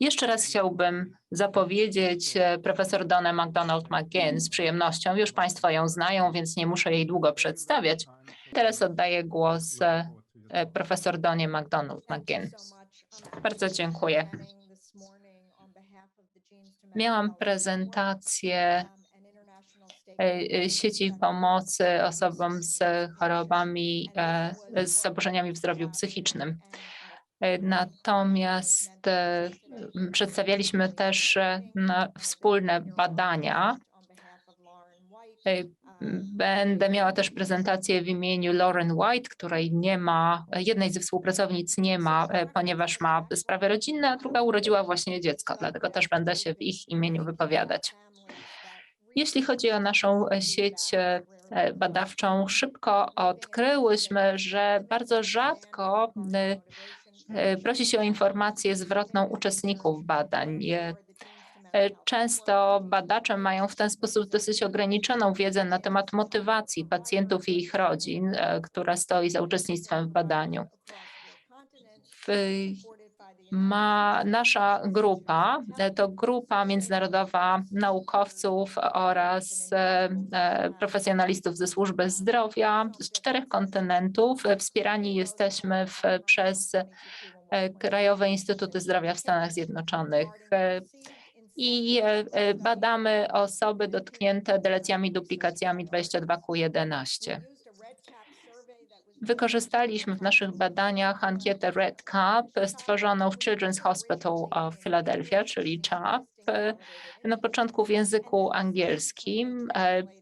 Jeszcze raz chciałbym zapowiedzieć e, profesor Donę McDonald McGinn z przyjemnością. Już Państwo ją znają, więc nie muszę jej długo przedstawiać. Teraz oddaję głos e, e, profesor Donie McDonald McGinn. Bardzo dziękuję. Miałam prezentację sieci pomocy osobom z chorobami, z zaburzeniami w zdrowiu psychicznym. E, Natomiast e, przedstawialiśmy też e, wspólne badania. Będę miała też prezentację w imieniu Lauren White, której nie ma, jednej ze współpracownic nie ma, ponieważ ma sprawy rodzinne, a druga urodziła właśnie dziecko, dlatego też będę się w ich imieniu wypowiadać. Jeśli chodzi o naszą sieć badawczą, szybko odkryłyśmy, że bardzo rzadko prosi się o informację zwrotną uczestników badań. E, E, Często badacze mają w ten sposób dosyć ograniczoną wiedzę na temat motywacji pacjentów i ich rodzin, e, która stoi za uczestnictwem w badaniu. Ma nasza grupa, to grupa międzynarodowa naukowców oraz e, e, profesjonalistów ze służby zdrowia z czterech kontynentów. Wspierani jesteśmy w, przez e, Krajowe Instytuty Zdrowia w Stanach Zjednoczonych. I badamy osoby dotknięte delecjami, duplikacjami 22Q11. Wykorzystaliśmy w naszych badaniach ankietę Red Cup stworzoną w Children's Hospital of Philadelphia, czyli CHAP, na początku w języku angielskim,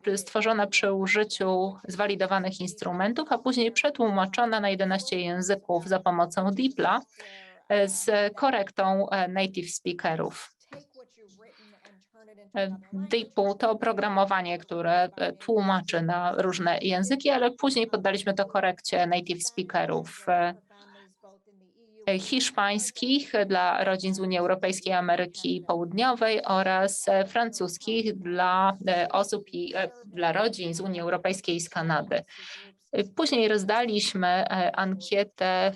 e, stworzona przy użyciu zwalidowanych instrumentów, a później przetłumaczona na 11 języków za pomocą DeepLa e, z korektą e, native speakerów. E, DeepL to oprogramowanie, które e, tłumaczy na różne języki, ale później poddaliśmy to korekcie native speakerów e, hiszpańskich dla rodzin z Unii Europejskiej i Ameryki Południowej oraz francuskich dla osób i dla rodzin z Unii Europejskiej i z Kanady. Później rozdaliśmy ankietę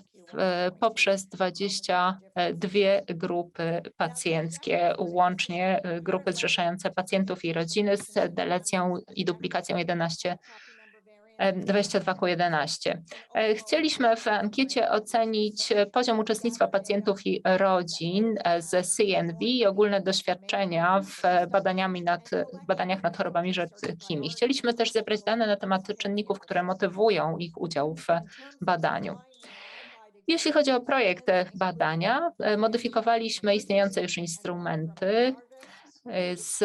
poprzez 22 grupy pacjenckie, łącznie e, grupy zrzeszające pacjentów i rodziny z delecją i duplikacją 11 e, 22Q11. E, Chcieliśmy w ankiecie ocenić e, poziom uczestnictwa pacjentów i rodzin e, ze CNV i ogólne doświadczenia w e, badaniami nad, badaniach nad chorobami rzadkimi. Chcieliśmy też zebrać dane na temat czynników, które motywują ich udział w badaniu. Jeśli chodzi o projekt e, badania, e, modyfikowaliśmy istniejące już instrumenty e, z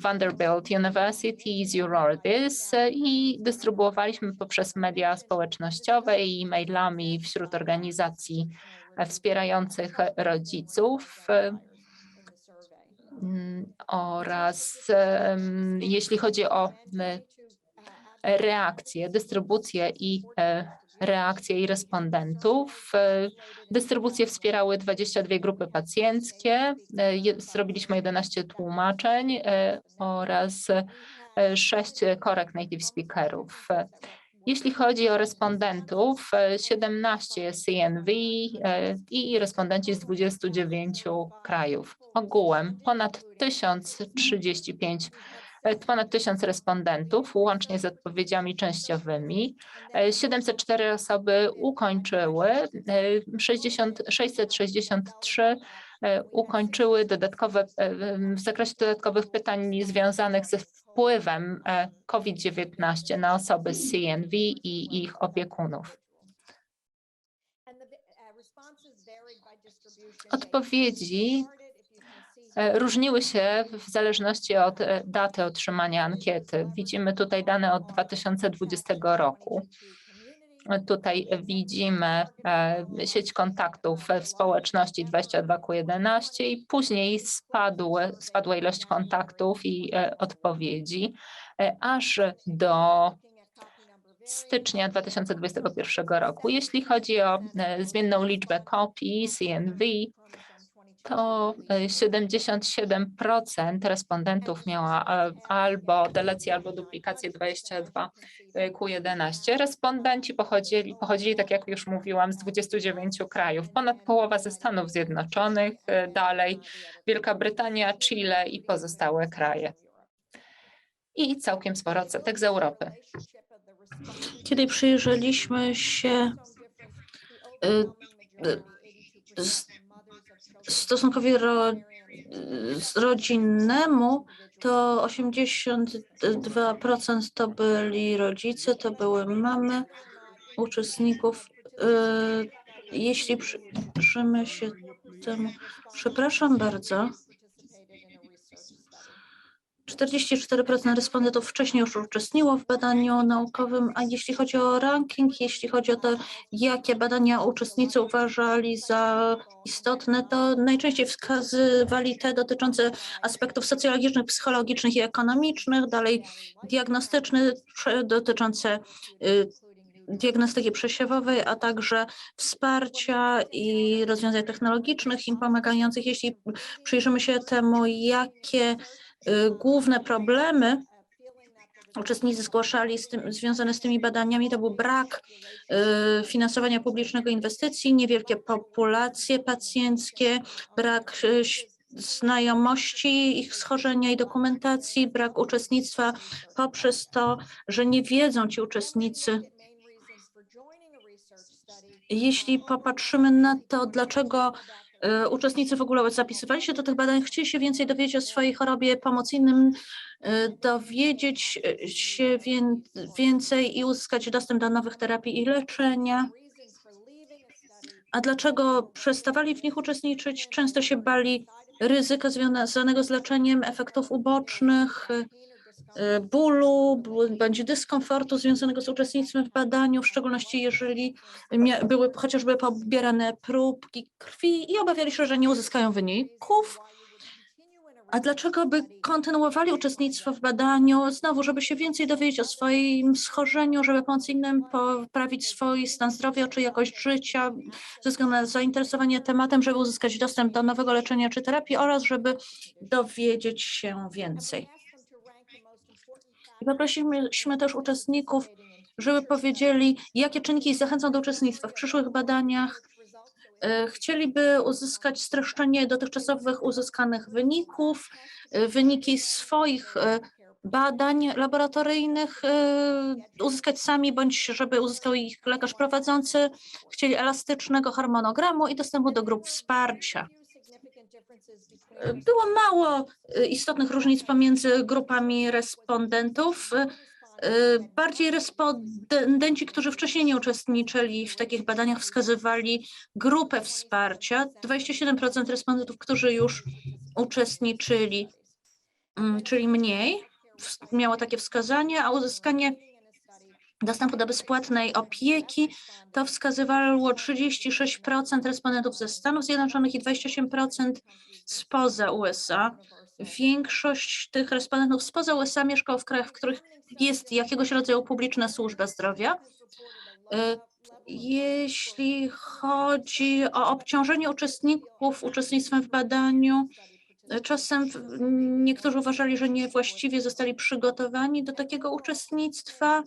Vanderbilt University z Eurordis i dystrybuowaliśmy poprzez media społecznościowe i e-mailami wśród organizacji wspierających rodziców mm, oraz em, jeśli chodzi o m, reakcje, dystrybucję i reakcje i respondentów. E, Dystrybucję wspierały 22 grupy pacjenckie, e, zrobiliśmy 11 tłumaczeń e, oraz 6 korekt native speakerów. Jeśli chodzi o respondentów, e, 17 CNV i respondenci z 29 krajów. Ogółem ponad 1035 e, ponad 1000 respondentów, łącznie z odpowiedziami częściowymi. E, 704 osoby ukończyły, e, 60, 663 e, ukończyły dodatkowe, e, w zakresie dodatkowych pytań związanych ze wpływem e, COVID-19 na osoby z CNV i ich opiekunów. Odpowiedzi e, różniły się w zależności od e, daty otrzymania ankiety. Widzimy tutaj dane od 2020 roku. Tutaj widzimy e, sieć kontaktów w społeczności 22Q11 i później spadła ilość kontaktów i e, odpowiedzi e, aż do stycznia 2021 roku. Jeśli chodzi o e, zmienną liczbę kopii CNV, to e, 77% respondentów miała albo delecję, albo duplikację 22 ku 11. Respondenci pochodzili, pochodzili, tak jak już mówiłam, z 29 krajów. Ponad połowa ze Stanów Zjednoczonych, e, dalej Wielka Brytania, Chile i pozostałe kraje. I całkiem sporo odsetek z Europy. Kiedy przyjrzeliśmy się y, y, stosunkowi ro, rodzinnemu, to 82% to byli rodzice, to były mamy uczestników. Y, Jeśli przyjrzymy się temu, przepraszam bardzo. 44% respondentów wcześniej już uczestniczyło w badaniu naukowym, a jeśli chodzi o ranking, jeśli chodzi o to, jakie badania uczestnicy uważali za istotne, to najczęściej wskazywali te dotyczące aspektów socjologicznych, psychologicznych i ekonomicznych, dalej diagnostyczne dotyczące y, diagnostyki przesiewowej, a także wsparcia i rozwiązań technologicznych im pomagających. Jeśli przyjrzymy się temu, jakie główne problemy uczestnicy zgłaszali z tym, związane z tymi badaniami, to był brak y, finansowania publicznego inwestycji, niewielkie populacje pacjenckie, brak y, znajomości ich schorzenia i dokumentacji, brak uczestnictwa poprzez to, że nie wiedzą ci uczestnicy, jeśli popatrzymy na to, dlaczego uczestnicy w ogóle zapisywali się do tych badań, chcieli się więcej dowiedzieć o swojej chorobie, pomóc innym, e, dowiedzieć e, się wię- więcej i uzyskać dostęp do nowych terapii i leczenia. A dlaczego przestawali w nich uczestniczyć? Często się bali ryzyka związanego z leczeniem, efektów ubocznych, e, e, bólu, b- bądź dyskomfortu związanego z uczestnictwem w badaniu, w szczególności jeżeli były chociażby pobierane próbki krwi i obawiali się, że nie uzyskają wyników. A dlaczego by kontynuowali uczestnictwo w badaniu? Znowu, żeby się więcej dowiedzieć o swoim schorzeniu, żeby pomóc innym poprawić swój stan zdrowia czy jakość życia, ze względu na zainteresowanie tematem, żeby uzyskać dostęp do nowego leczenia czy terapii oraz żeby dowiedzieć się więcej. I poprosiliśmy też uczestników, żeby powiedzieli, jakie czynniki zachęcą do uczestnictwa w przyszłych badaniach. E, Chcieliby uzyskać streszczenie dotychczasowych uzyskanych wyników, e, wyniki swoich e, badań laboratoryjnych uzyskać sami, bądź żeby uzyskał ich lekarz prowadzący. Chcieli elastycznego harmonogramu i dostępu do grup wsparcia. E, Było mało e, istotnych różnic pomiędzy grupami respondentów. E, Bardziej respondenci, którzy wcześniej nie uczestniczyli w takich badaniach, wskazywali grupę wsparcia. 27% respondentów, którzy już uczestniczyli, mm, czyli mniej, miało takie wskazanie, a uzyskanie dostępu do bezpłatnej opieki to wskazywało 36% respondentów ze Stanów Zjednoczonych i 28% spoza USA. Większość tych respondentów spoza USA mieszkało w krajach, w których jest jakiegoś rodzaju publiczna służba zdrowia. Y, Jeśli chodzi o obciążenie uczestników uczestnictwem w badaniu, y, czasem niektórzy uważali, że niewłaściwie zostali przygotowani do takiego uczestnictwa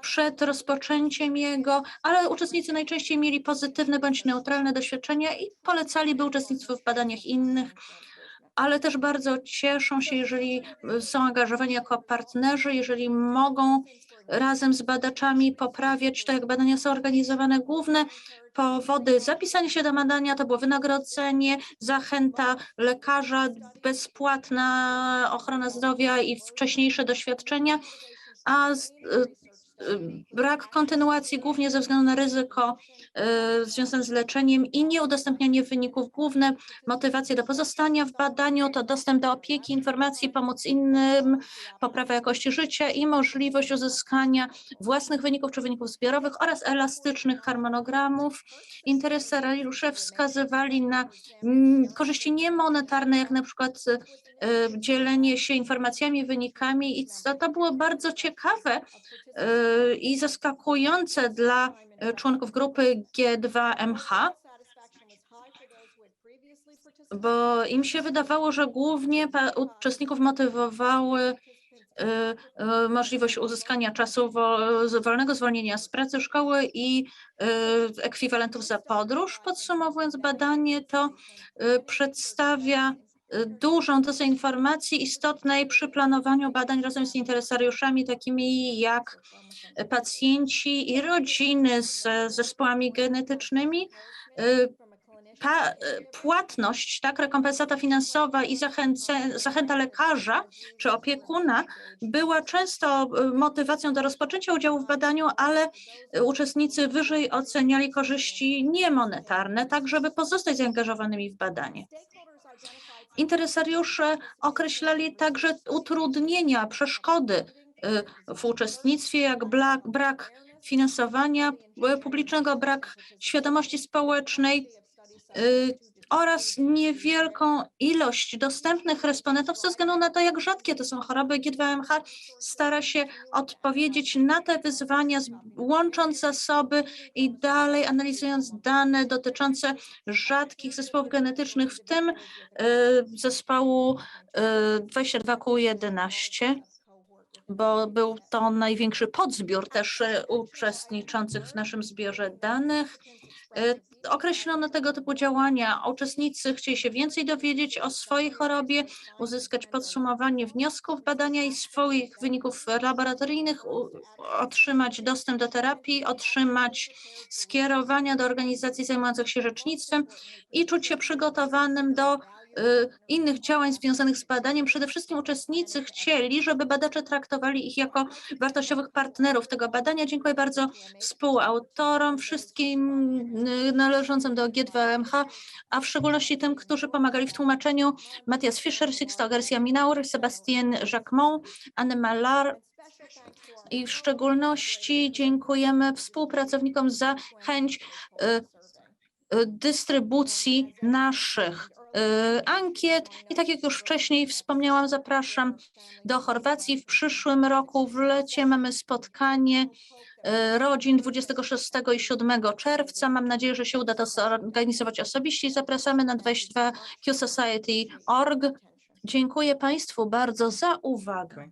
przed rozpoczęciem jego, ale uczestnicy najczęściej mieli pozytywne bądź neutralne doświadczenia i polecaliby uczestnictwo w badaniach innych, ale też bardzo cieszą się, jeżeli y, są angażowani jako partnerzy, jeżeli mogą razem z badaczami poprawiać to, jak badania są organizowane. Główne powody zapisania się do badania to było wynagrodzenie, zachęta lekarza, bezpłatna ochrona zdrowia i wcześniejsze doświadczenia, a y, y, brak kontynuacji głównie ze względu na ryzyko y, związane z leczeniem i nieudostępnianie wyników. Główne motywacje do pozostania w badaniu to dostęp do opieki, informacji, pomoc innym, poprawa jakości życia i możliwość uzyskania własnych wyników czy wyników zbiorowych oraz elastycznych harmonogramów. Interesariusze wskazywali na mm, korzyści niemonetarne, jak na przykład y, dzielenie się informacjami, wynikami i to, było bardzo ciekawe y, i zaskakujące dla y, członków grupy G2MH. bo im się wydawało, że głównie uczestników motywowały y, y, możliwość uzyskania czasu wolnego zwolnienia z pracy szkoły i ekwiwalentów za podróż. Podsumowując badanie, to przedstawia dużą dozę informacji istotnej przy planowaniu badań razem z interesariuszami takimi jak pacjenci i rodziny z zespołami genetycznymi. Y, płatność, tak, rekompensata finansowa i zachęce, zachęta lekarza czy opiekuna była często y, motywacją do rozpoczęcia udziału w badaniu, ale uczestnicy wyżej oceniali korzyści niemonetarne, tak żeby pozostać zaangażowanymi w badanie. Interesariusze określali także utrudnienia, przeszkody y, w uczestnictwie, jak brak, finansowania y, publicznego, brak świadomości społecznej y, oraz niewielką ilość dostępnych respondentów ze względu na to, jak rzadkie to są choroby. G2MH stara się odpowiedzieć na te wyzwania, łącząc zasoby i dalej analizując dane dotyczące rzadkich zespołów genetycznych, w tym y, zespołu y, 22Q11 bo był to największy podzbiór też y, uczestniczących w naszym zbiorze danych. Y, Określono tego typu działania. Uczestnicy chcieli się więcej dowiedzieć o swojej chorobie, uzyskać podsumowanie wniosków badania i swoich wyników laboratoryjnych, otrzymać dostęp do terapii, otrzymać skierowania do organizacji zajmujących się rzecznictwem i czuć się przygotowanym do innych działań związanych z badaniem. Przede wszystkim uczestnicy chcieli, żeby badacze traktowali ich jako wartościowych partnerów tego badania. Dziękuję bardzo współautorom, wszystkim y, należącym do G2MH, a w szczególności tym, którzy pomagali w tłumaczeniu. Matthias Fischer, Sixto Garcia Minaur, Sebastien Jacquemont, Anne Mallar, i w szczególności dziękujemy współpracownikom za chęć y, y, dystrybucji naszych y, ankiet. I tak jak już wcześniej wspomniałam, zapraszam do Chorwacji. W przyszłym roku w lecie mamy spotkanie y, rodzin 26 i 7 czerwca. Mam nadzieję, że się uda to zorganizować osobiście zapraszamy na 22qsociety.org. Dziękuję Państwu bardzo za uwagę.